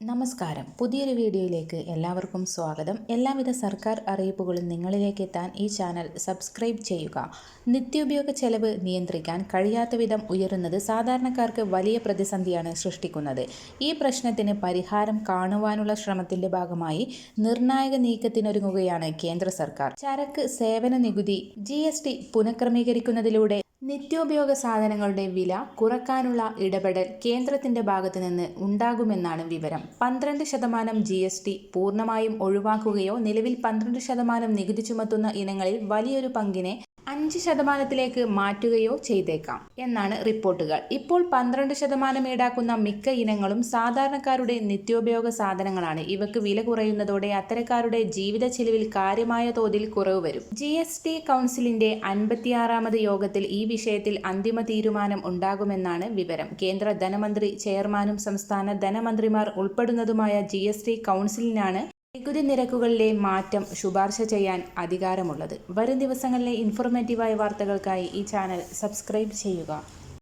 നമസ്കാരം. പുതിയൊരു വീഡിയോയിലേക്ക് എല്ലാവർക്കും സ്വാഗതം. എല്ലാവിധ സർക്കാർ അറിയിപ്പുകളും നിങ്ങളിലേക്ക് എത്താൻ ഈ ചാനൽ സബ്സ്ക്രൈബ് ചെയ്യുക. നിത്യോപയോഗ ചെലവ് നിയന്ത്രിക്കാൻ കഴിയാത്ത വിധം ഉയരുന്നത് സാധാരണക്കാർക്ക് വലിയ പ്രതിസന്ധിയാണ് സൃഷ്ടിക്കുന്നത്. ഈ പ്രശ്നത്തിന് പരിഹാരം കാണുവാനുള്ള ശ്രമത്തിന്റെ ഭാഗമായി നിർണായക നീക്കത്തിനൊരുങ്ങുകയാണ് കേന്ദ്ര സർക്കാർ. ചരക്ക് സേവന നികുതി ജി പുനഃക്രമീകരിക്കുന്നതിലൂടെ നിത്യോപയോഗ സാധനങ്ങളുടെ വില കുറക്കാനുള്ള ഇടപെടൽ കേന്ദ്രത്തിന്റെ ഭാഗത്തു നിന്ന് ഉണ്ടാകുമെന്നാണ് വിവരം. പന്ത്രണ്ട് ശതമാനം ജി എസ് ടി പൂർണമായും ഒഴിവാക്കുകയോ നിലവിൽ പന്ത്രണ്ട് ശതമാനം നികുതി ചുമത്തുന്ന ഇനങ്ങളിൽ വലിയൊരു പങ്കിനെ അഞ്ച് ശതമാനത്തിലേക്ക് മാറ്റുകയോ ചെയ്തേക്കാം എന്നാണ് റിപ്പോർട്ടുകൾ. ഇപ്പോൾ പന്ത്രണ്ട് ശതമാനം ഈടാക്കുന്ന മിക്ക ഇനങ്ങളും സാധാരണക്കാരുടെ നിത്യോപയോഗ സാധനങ്ങളാണ്. ഇവക്ക് വില കുറയുന്നതോടെ അത്തരക്കാരുടെ ജീവിത ചെലവിൽ കാര്യമായ തോതിൽ കുറവ് വരും. ജി എസ് ടി കൗൺസിലിന്റെ അൻപത്തിയാറാമത് യോഗത്തിൽ ഈ വിഷയത്തിൽ അന്തിമ തീരുമാനം ഉണ്ടാകുമെന്നാണ് വിവരം. കേന്ദ്ര ധനമന്ത്രി ചെയർമാനും സംസ്ഥാന ധനമന്ത്രിമാർ ഉൾപ്പെടുന്നതുമായ ജി എസ് ടി കൗൺസിലിനാണ് നികുതി നിരക്കുകളിലെ മാറ്റം ശുപാർശ ചെയ്യാൻ അധികാരമുള്ളത്. വരും ദിവസങ്ങളിലെ ഇൻഫോർമേറ്റീവായ വാർത്തകൾക്കായി ഈ ചാനൽ സബ്സ്ക്രൈബ് ചെയ്യുക.